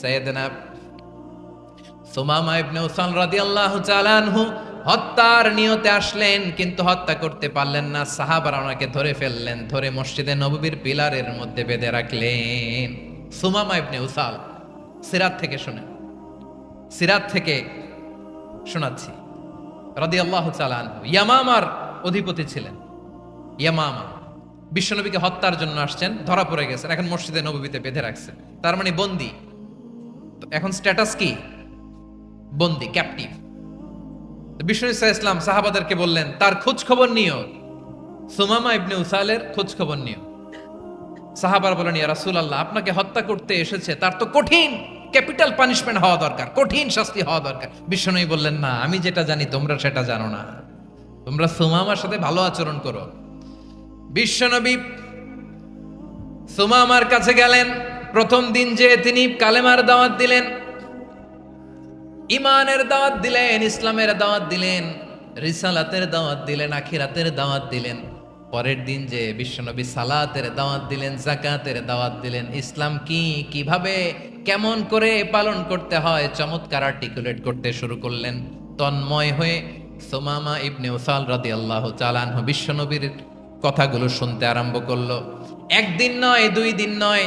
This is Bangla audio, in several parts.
সৈয়দনা সুমামা ইবনে উসাল রাদিয়াল্লাহু তাআলা আনহু হত্যার নিয়তে আসলেন, কিন্তু হত্যা করতে পারলেন না। সাহাবারা ওনাকে ধরে ফেললেন, ধরে মসজিদে নববীর পিলারের মধ্যে বেঁধে রাখলেন। সুমামা ইবনে উসাল, সিরাত থেকে শুনে সিরাত থেকে শোনাচ্ছি। রাদিয়াল্লাহু তাআলা আনহু, ইয়ামামার অধিপতি ছিলেন। ইয়ামামা, বিশ্বনবীকে হত্যার জন্য আসছেন, ধরা পড়ে গেছেন, এখন মসজিদে নববীতে বেঁধে রাখছেন। তার মানে বন্দি। এখন স্ট্যাটাস কি? বন্দি ক্যাপটিভ বিষ্ণু ইসলাম সাহাবাদেরকে বললেন, তার খোঁজ খবর নিও। সুমামা ইবনে উসালের খোঁজ খবর নিও। সাহাবার বলেন, ইয়া আল্লাহ আপনাকে হত্যা করতে এসেছে। তার তো কঠিন ক্যাপিটাল পানিশমেন্ট হওয়া দরকার, কঠিন শাস্তি হওয়া দরকার। বিষ্ণুই বললেন, না, আমি যেটা জানি, তোমরা সেটা জানো না। তোমরা সুমামার সাথে ভালো আচরণ করো। বিশ্বনবী সুমামার কাছে গেলেন। প্রথম দিন যে তিনি কালেমার দাওয়াত দিলেন ইমানের দাওয়াত দিলেন, ইসলামের দাওয়াত দিলেন, রিসালাতের দাওয়াত দিলেন, আখিরাতের দাওয়াত দিলেন, পরের দিন যে বিশ্বনবী সালাতের দাওয়াত দিলেন জাকাতের দাওয়াত দিলেন, ইসলাম কি, কীভাবে, কেমন করে পালন করতে হয়, চমৎকার আর্টিকুলেট করতে শুরু করলেন, তন্ময় হয়ে সোমামা ইবনে উসাল রাদি আল্লাহ চালানহ বিশ্বনবীর কথাগুলো শুনতে আরম্ভ করল। একদিন নয়, দুই দিন নয়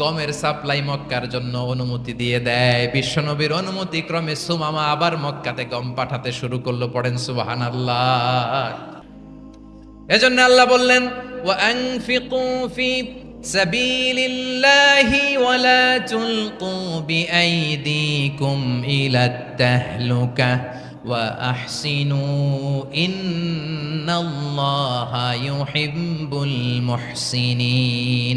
গমের সাপ্লাই মক্কার জন্য অনুমতি দিয়ে দেয়। বিশ্বনবীর অনুমতি ক্রমে সুমামা আবার মক্কাতে গম পাঠাতে শুরু করল, পড়েন সুবাহান আল্লাহ এজন্য আল্লাহ বললেন ফি সাবিলিল্লাহি ওয়ালা তুলকু বিআইদিকুম ইলাত তাহলুকা ওয়া আহসিনু ইন্নাল্লাহা ইউহিব্বুল মুহসিনিন।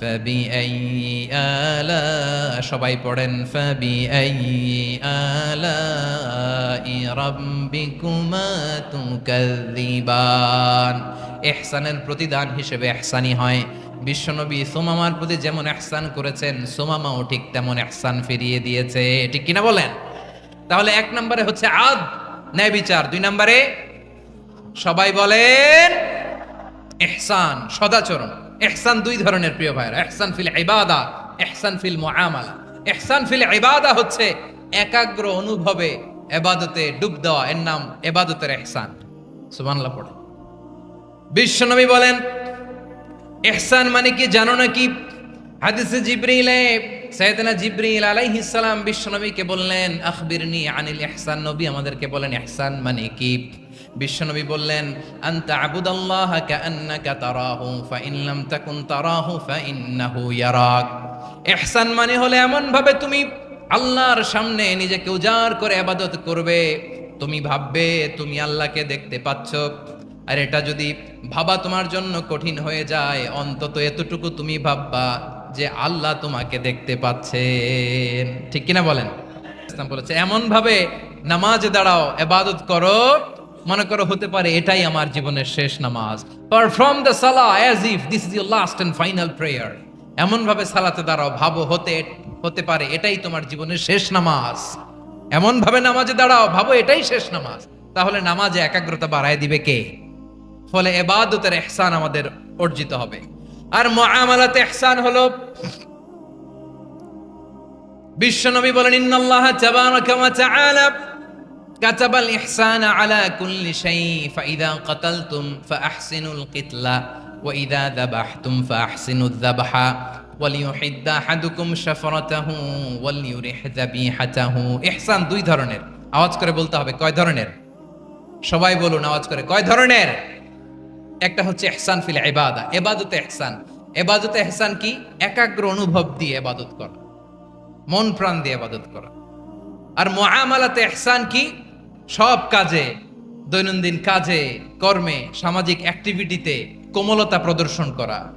فبأي آلاء সবাই পড়েন فبأي آلاء ربكما تكذبان ইহসানের প্রতিদান হিসেবে ইহসানি হয় বিশ্বনবী সুমামার প্রতি যেমন ইহসান করেছেন সুমামাও ঠিক তেমন ইহসান ফিরিয়ে দিয়েছে ঠিক কিনা বলেন তাহলে এক নম্বরে হচ্ছে আদ ন্যায় বিচার দুই নম্বরে সবাই বলেন এহসান সদাচরণ এহসান দুই ধরনের প্রিয় ভাইরা এহসান ফিল ইবাদা এহসান ফিল মুআমালা। এহসান ফিল ইবাদা হচ্ছে একাগ্র অনুভবে এবাদতে ডুব দেওয়া। এর নাম এবাদতের এহসান সুবহানাল্লাহ পড়ে। বিশ্বনবী বলেন এহসান মানে কি জানো নাকি হাদিসে জিব্রিলে সাইয়েদনা জিব্রিল আলাইহিস সালাম বিশ্বনবীকে বললেন, আখবিরনি আনিল ইহসান। নবী আমাদেরকে বলেন, ইহসান মানে কি? বিশ্বনবী বললেন, আনতা আবুদাল্লাহ কাআন্নাকা তারাহু, ফাইন লাম তাকুন তারাহু, ফাইন্নাহু ইয়ারাক। ইহসান মানে হলো এমন ভাবে তুমি আল্লাহর সামনে নিজেকে উজাড় করে ইবাদত করবে। তুমি ভাববে, তুমি আল্লাহকে দেখতে পাচ্ছ। আর এটা যদি ভাবা তোমার জন্য কঠিন হয়ে যায়, অন্তত এতটুকু তুমি ভাববা। যে আল্লাহ তোমাকে দেখতে পাচ্ছেন। ঠিক কিনা বলেন? ইসলাম বলেছে এমন ভাবে নামাজে দাঁড়াও, এবাদত করো। মনে করো, হতে পারে এটাই আমার জীবনের শেষ নামাজ। পারফর্ম দ্য সালা as if this is your last and final prayer এমন ভাবে সালাতে দাঁড়াও, ভাবো, হতে হতে পারে এটাই তোমার জীবনের শেষ নামাজ। এমন ভাবে নামাজে দাঁড়াও, ভাবো, এটাই শেষ নামাজ। তাহলে নামাজে একাগ্রতা বাড়ায় দিবে কে? ফলে এবাদতের এহসান আমাদের অর্জিত হবে। আর মহামালাত এহসান হলো বিশ্বনবী বলেন, ইন্নাল্লাহ তাবারাকা ওয়া তাআলা, কাতাবাল ইহসান আলা কুল্লি শাই ফাইদা কাতালতুম ফাহসিনুল কিতলা, ওয়া ইদা দাবাহতুম ফাহসিনুদ দাবহা ওয়ালিউহিদ্দা আহাদুকুম শাফরাতাহু ওয়ালিউরিহ যাবিহাতাহু। ইহসান দুই ধরনের। আওয়াজ করে বলতে হবে, কয় ধরনের? সবাই বলুন, আওয়াজ করে, কয় ধরনের? একটা হচ্ছে এহসান ফিল ইবাদা এবাদতে এহসান এবাদতে এহসান কি? একাগ্র অনুভব দিয়ে এবাদত করা। মন প্রাণ দিয়ে এবাদত করা। আর মুআমালাতে এহসান কি? সব কাজে, দৈনন্দিন কাজে, কর্মে, সামাজিক অ্যাক্টিভিটিতে কোমলতা প্রদর্শন করা।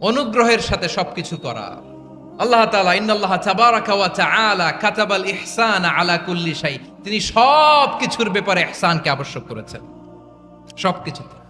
অনুগ্রহের সাথে সবকিছু করা। আল্লাহ তাআলা ইন্নাল্লাহ তাবারাকা ওয়া তাআলা কাতাবাল ইহসান আলা কুল্লি শাই। তিনি সব কিছুর ব্যাপারে ইহসানকে আবশ্যক করেছেন। সবকিছুতে।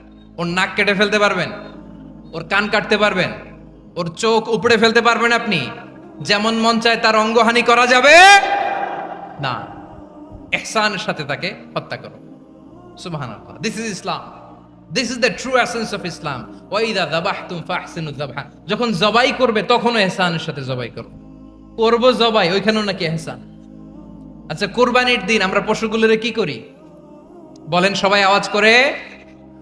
ওর নাক কেটে ফেলতে পারবেন, ওর কান কাটতে পারবেন, ওর চোখ উপড়ে ফেলতে পারবেন আপনি। যেমন মন চায় তার অঙ্গহানি করা যাবে। না, এহসানের সাথে তাকে হত্যা করো। সুবহানাল্লাহ this is Islam this is the true essence of Islam ওয়াইদা যাবাহতুম ফাহসিনু যাবহা। যখন জবাই করবে, তখনও এহসানের সাথে জবাই করো। করব জবাই, ওইখানেও নাকি এহসান। আচ্ছা কোরবানির দিন আমরা পশুগুলোরে কি করি? বলেন সবাই আওয়াজ করে।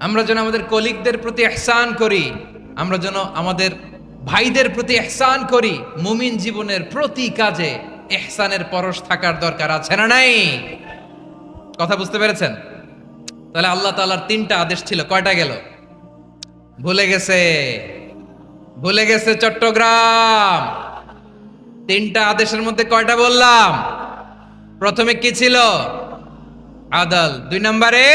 আমরা যেন আমাদের কলিগদের প্রতি এহসান করি, আমরা যেন আমাদের ভাইদের প্রতি এহসান করি, মুমিন জীবনের প্রতি কাজে এহসানের পরশ থাকার দরকার আছে না নাই? কথা বুঝতে পেরেছেন? তাহলে আল্লাহ তাআলার তিনটা আদেশ ছিল, কয়টা গেল? ভুলে গেছে ভুলে গেছে চট্টগ্রাম। তিনটা আদেশের মধ্যে কয়টা বললাম? প্রথমে কি ছিল? আদাল। দুই নম্বরে?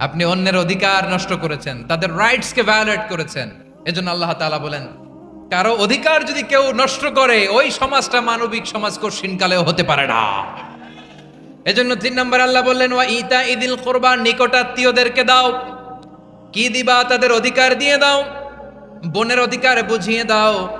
আপনি অন্যের অধিকার নষ্ট করেছেন, তাদের রাইটস কে ভায়োলেট করেছেন। এজন্য আল্লাহ তাআলা বলেন, কারও অধিকার যদি কেউ নষ্ট করে, ওই সমাজটা মানবিক সমাজ কঠিনকালেও হতে পারে না। এজন্য তিন নম্বর আল্লাহ বললেন, ওয়া ইতা ইদিল কোরবান নিকটাত্মীয়দেরকে দাও। কি দিবা তাদের অধিকার দিয়ে দাও। বোনের অধিকার বুঝিয়ে দাও।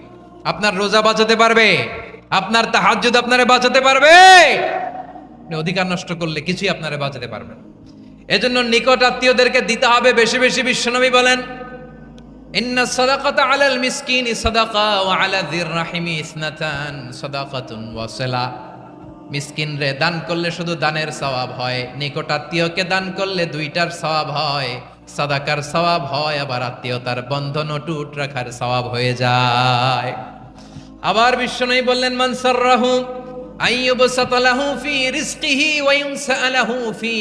আপনার রোজা বাঁচাতে পারবে, আপনার তাহাজ্জুদ আপনারে বাঁচাতে পারবে। অধিকার নষ্ট করলে কিছুই আপনারে বাঁচাতে পারবে না। এজন্য নিকট আত্মীয়দেরকে দিতে হবে বেশি বেশি বিশ্বনবী বলেন আলাল রাহিমি দান করলে শুধু দানের সওয়াব হয়, নিকট আত্মীয়কে দান করলে দুইটার সওয়াব হয়। সাদাকার সওয়াব হয়, আবার আত্মীয়তার বন্ধন টুট রাখার সওয়াব হয়ে যায়। আবার বিশ্বনবী বললেন, মান আইয়ুবসাত লাহু ফি ফি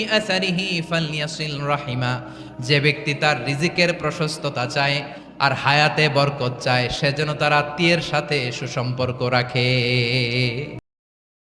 রাহিমা। যে ব্যক্তি তার রিজিকের প্রশস্ততা চায় আর হায়াতে বরকত চায়, সে যেন তার আত্মীয়ের সাথে সুসম্পর্ক রাখে।